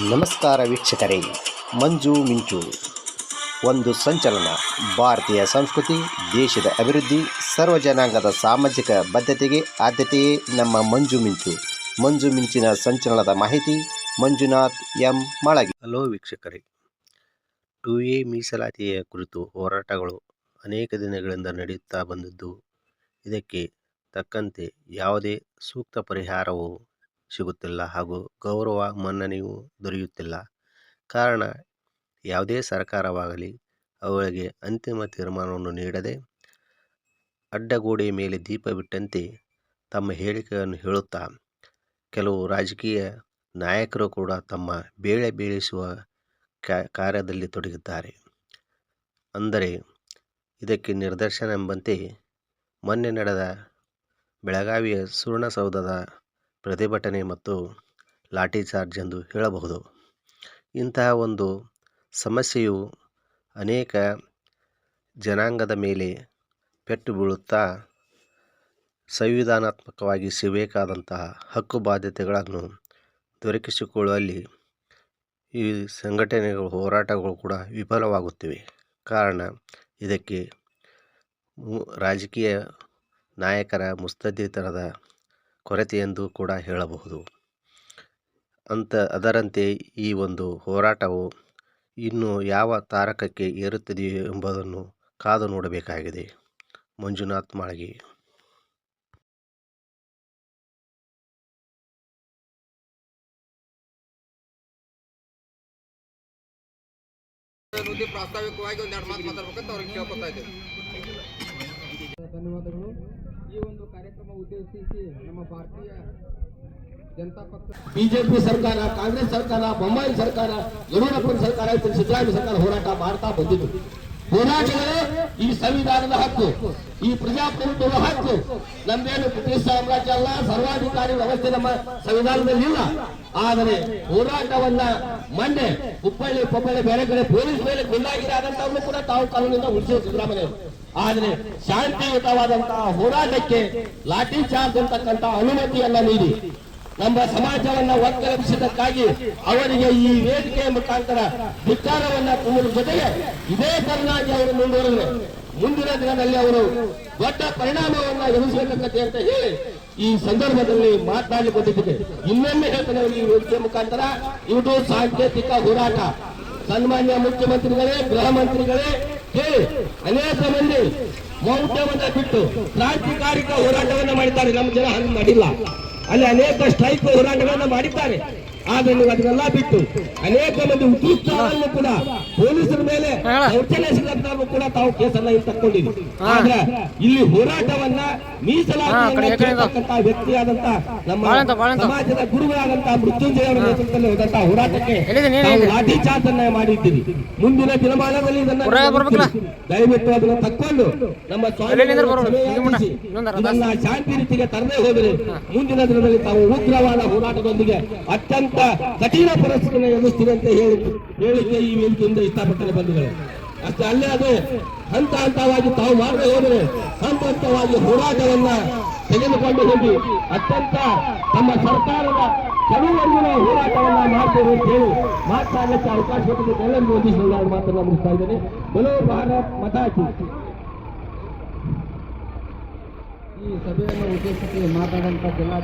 ನಮಸ್ಕಾರ ವೀಕ್ಷಕರೇ, ಮಂಜು ಮಿಂಚು. ಒಂದು ಸಂಚಲನ, ಭಾರತೀಯ ಸಂಸ್ಕೃತಿ, ದೇಶದ ಅಭಿವೃದ್ಧಿ ಸರ್ವಜನಾಂಗದ ಸಾಮಾಜಿಕ ಬದ್ಧತೆಗೆ ಆದ್ಯತೆಯೇ ನಮ್ಮ ಮಂಜು ಮಿಂಚು. ಮಂಜು ಮಿಂಚಿನ ಸಂಚಲನದ ಮಾಹಿತಿ, ಮಂಜುನಾಥ್ ಎಂ. ಮಳಗಿ. ಹಲೋ ವೀಕ್ಷಕರೇ ಟು ಎ ಮೀಸಲಾತಿಯ ಕುರಿತು ಹೋರಾಟಗಳು ಅನೇಕ ದಿನಗಳಿಂದ ನಡೆಯುತ್ತಾ ಬಂದಿದ್ದು, ಇದಕ್ಕೆ ತಕ್ಕಂತೆ ಯಾವುದೇ ಸೂಕ್ತ ಪರಿಹಾರವು ಸಿಗುತ್ತಿಲ್ಲ ಹಾಗೂ ಗೌರವ ಮನ್ನಣೆಯೂ ದೊರೆಯುತ್ತಿಲ್ಲ. ಕಾರಣ, ಯಾವುದೇ ಸರ್ಕಾರವಾಗಲಿ ಅವುಗಳಿಗೆ ಅಂತಿಮ ತೀರ್ಮಾನವನ್ನು ನೀಡದೆ ಅಡ್ಡಗೋಡೆಯ ಮೇಲೆ ದೀಪ ಬಿಟ್ಟಂತೆ ತಮ್ಮ ಹೇಳಿಕೆಯನ್ನು ಹೇಳುತ್ತಾ, ಕೆಲವು ರಾಜಕೀಯ ನಾಯಕರು ಕೂಡ ತಮ್ಮ ಬೇಳೆ ಬೀಳಿಸುವ ಕಾರ್ಯದಲ್ಲಿ ತೊಡಗಿದ್ದಾರೆ. ಅಂದರೆ, ಇದಕ್ಕೆ ನಿದರ್ಶನ ಎಂಬಂತೆ ಮೊನ್ನೆ ನಡೆದ ಬೆಳಗಾವಿಯ ಸುವರ್ಣಸೌಧದ ಪ್ರತಿಭಟನೆ ಮತ್ತು ಲಾಠಿ ಚಾರ್ಜ್ ಎಂದು ಹೇಳಬಹುದು. ಇಂತಹ ಒಂದು ಸಮಸ್ಯೆಯು ಅನೇಕ ಜನಾಂಗದ ಮೇಲೆ ಪೆಟ್ಟು ಬೀಳುತ್ತಾ ಸಂವಿಧಾನಾತ್ಮಕವಾಗಿ ಸಿಗಬೇಕಾದಂತಹ ಹಕ್ಕು ಬಾಧ್ಯತೆಗಳನ್ನು ದೊರಕಿಸಿಕೊಳ್ಳುವಲ್ಲಿ ಈ ಸಂಘಟನೆಗಳು, ಹೋರಾಟಗಳು ಕೂಡ ವಿಫಲವಾಗುತ್ತಿವೆ. ಕಾರಣ ಇದಕ್ಕೆ ರಾಜಕೀಯ ನಾಯಕರ ಮುತ್ಸದ್ದಿತನದ ಕೊರತೆ ಎಂದು ಕೂಡ ಹೇಳಬಹುದು. ಅಂತ ಅದರಂತೆ ಈ ಒಂದು ಹೋರಾಟವು ಇನ್ನು ಯಾವ ತಾರಕಕ್ಕೆ ಏರುತ್ತದೆಯೋ ಎಂಬುದನ್ನು ಕಾದು ನೋಡಬೇಕಾಗಿದೆ. ಮಂಜುನಾಥ್ ಮಾಳಗಿ. ಪ್ರಾಸ್ತಾವಿಕವಾಗಿ ಒಂದೆರಡು ಮಾತು ಮಾತಾಡ್ಬೇಕಂತ ಅವ್ರಿಗೆ ಕೇಳ್ಕೊತಾ ಇದ್ದೀವಿ ಧನ್ಯವಾದಗಳು. ಈ ಒಂದು ಕಾರ್ಯಕ್ರಮ ಉದ್ದೇಶಿಸಿ ನಮ್ಮ ಭಾರತೀಯ ಜನತಾ ಪಕ್ಷ ಬಿಜೆಪಿ ಸರ್ಕಾರ, ಕಾಂಗ್ರೆಸ್ ಸರ್ಕಾರ ಬೊಂಬಾಯಿ ಸರ್ಕಾರ ಯಡಿಯೂರಪ್ಪನ ಸರ್ಕಾರ ಇತ್ತು ಸರ್ಕಾರ ಹೋರಾಟ ಮಾಡ್ತಾ ಬಂದಿದ್ದು. ಹೋರಾಟಗಳೇ ಈ ಸಂವಿಧಾನದ ಹಕ್ಕು, ಈ ಪ್ರಜಾಪ್ರಭುತ್ವದ ಹಕ್ಕು. ನಮ್ದೇನು ಬ್ರಿಟಿಷ್ ಸಾಮ್ರಾಜ್ಯ ಅಲ್ಲ, ಸರ್ವಾಧಿಕಾರಿ ವ್ಯವಸ್ಥೆ ನಮ್ಮ ಸಂವಿಧಾನದಲ್ಲಿ ಇಲ್ಲ. ಆದರೆ ಹೋರಾಟವನ್ನ ಮೊನ್ನೆ ಹುಬ್ಬಳ್ಳಿ ಪೊಬ್ಬಳ್ಳಿ ಬೇರೆ ಕಡೆ ಪೊಲೀಸ್ ಮೇಲೆ ಗುಂಡಾಗಿರಾದಂತವ್ರು ಕೂಡ ತಾವು ಕಾನೂನಿಂದ ಉಳಿಸಿದ್ರು ಸಿದ್ದರಾಮಯ್ಯ. ಆದರೆ ಶಾಂತಿಯುತವಾದಂತಹ ಹೋರಾಟಕ್ಕೆ ಲಾಠಿ ಚಾರ್ಜ್ ಅಂತಕ್ಕಂತಹ ಅನುಮತಿಯನ್ನ ನೀಡಿ. ನಮ್ಮ ಸಮಾಜವನ್ನ ಒತ್ತರಿಸಿದ್ದಕ್ಕಾಗಿ ಅವರಿಗೆ ಈ ವೇದಿಕೆಯ ಮುಖಾಂತರ ಧಿಕ್ಕಾರವನ್ನ ತುಂಬುವ ಜೊತೆಗೆ ಇದೇ ತರನಾಗಿ ಅವರು ಮುಂದುವರೆದರೆ ಮುಂದಿನ ದಿನದಲ್ಲಿ ಅವರು ದೊಡ್ಡ ಪರಿಣಾಮವನ್ನ ಎದುರಿಸಬೇಕಂತ ಅಂತ ಹೇಳಿ ಈ ಸಂದರ್ಭದಲ್ಲಿ ಮಾತನಾಡಲಿಕ್ಕೆ ಇನ್ನೊಮ್ಮೆ ಹೇಳ್ತೇನೆ ಈ ವೇದಿಕೆ ಮುಖಾಂತರ ಇದು ಸಾಂಕೇತಿಕ ಹೋರಾಟ. ಸನ್ಮಾನ್ಯ ಮುಖ್ಯಮಂತ್ರಿಗಳೇ, ಗೃಹ ಮಂತ್ರಿಗಳೇ ಹೇಳಿ ಅನೇಕ ಮಂದಿ ಮೌಢ್ಯವನ್ನ ಬಿಟ್ಟು ಕ್ರಾಂತಿಕಾರಿಕ ಹೋರಾಟವನ್ನ ಮಾಡಿದ್ದಾರೆ. ನಮ್ಮ ಜನ ಹಂಗೆ ಮಾಡಿಲ್ಲ. ಅಲ್ಲಿ ಅನೇಕ ಸ್ಟ್ರೈಕ್ ಹೋರಾಟಗಳನ್ನ ಮಾಡಿದ್ದಾರೆ. ಆದ್ರೆ ನೀವು ಅದನ್ನೆಲ್ಲ ಬಿಟ್ಟು ಅನೇಕ ಮಂದಿ ಉದ್ಯುಕ್ತರನ್ನು ಕೂಡ ಪೊಲೀಸರ ಮೇಲೆ ದೌರ್ಜನ್ಯ ಕೂಡ ತಾವು ಕೇಸನ್ನ ಇಲ್ಲಿ ಆದ್ರೆ ಇಲ್ಲಿ ಹೋರಾಟವನ್ನ ಮೀಸಲಾತಿ ವ್ಯಕ್ತಿಯಾದಂತ ನಮ್ಮ ಸಮಾಜದ ಗುರುಗಳಾದಂತ ಮೃತ್ಯುಂಜಯ ಅವರ ನೇತೃತ್ವದಲ್ಲಿ ಹೋದಂತ ಹೋರಾಟಕ್ಕೆ ಲಾಠಿ ಚಾರ್ಜನ್ನ ಮಾಡಿದ್ದೀರಿ. ಮಾಡಿದ್ದೀವಿ ಮುಂದಿನ ದಿನಮಾನದಲ್ಲಿ ಇದನ್ನ ದಯವಿಟ್ಟು ಅದನ್ನ ತಕ್ಕೊಂಡು ನಮ್ಮ ಸ್ವಾಮಿ ಇದನ್ನ ಶಾಂತಿ ರೀತಿಗೆ ತರದೇ ಹೋದರೆ ಮುಂದಿನ ದಿನದಲ್ಲಿ ತಾವು ಉಗ್ರವಾದ ಹೋರಾಟದೊಂದಿಗೆ ಅತ್ಯಂತ ಕಠಿಣ ಪರಿಸ್ಥಿತಿಯನ್ನು ಎದುರಿಸ್ತೀವಿ ಅಂತ ಹೇಳಿ ಹೇಳಿಕೆ ಈ ವೇದಿಕೆಯಿಂದ ಇಷ್ಟಪಟ್ಟರೆ ಬಂಧುಗಳೇ. ಅಷ್ಟೇ ಅಲ್ಲೇ ಅದು, ಹಂತ ಹಂತವಾಗಿ ತಾವು ಮಾಡದೆ ಹೋದರೆ ಹಂತ ಹಂತವಾಗಿ ಹೋರಾಟವನ್ನ ತೆಗೆದುಕೊಂಡು ಹೋಗಿ ಅತ್ಯಂತ ನಮ್ಮ ಸರ್ಕಾರದ ಕೆಲವರೆಗಿನ ಹೋರಾಟವನ್ನ ಮಾಡ್ತೇವೆ ಅಂತ ಹೇಳಿ ಮಾತನಾಡಲಿಕ್ಕೆ ಅವಕಾಶ ಒಂದಿಷ್ಟು ನಾನು ಮಾತನ್ನ ಮುಗಿಸ್ತಾ ಇದ್ದೇನೆ. ಬಲೋ ಭಾರತ್ ಮತಾಚಿ ಈ ಸಭೆಯನ್ನು ಉದ್ದೇಶಿಸಿ ಮಾತಾಡುವಂತ ಜಿಲ್ಲಾ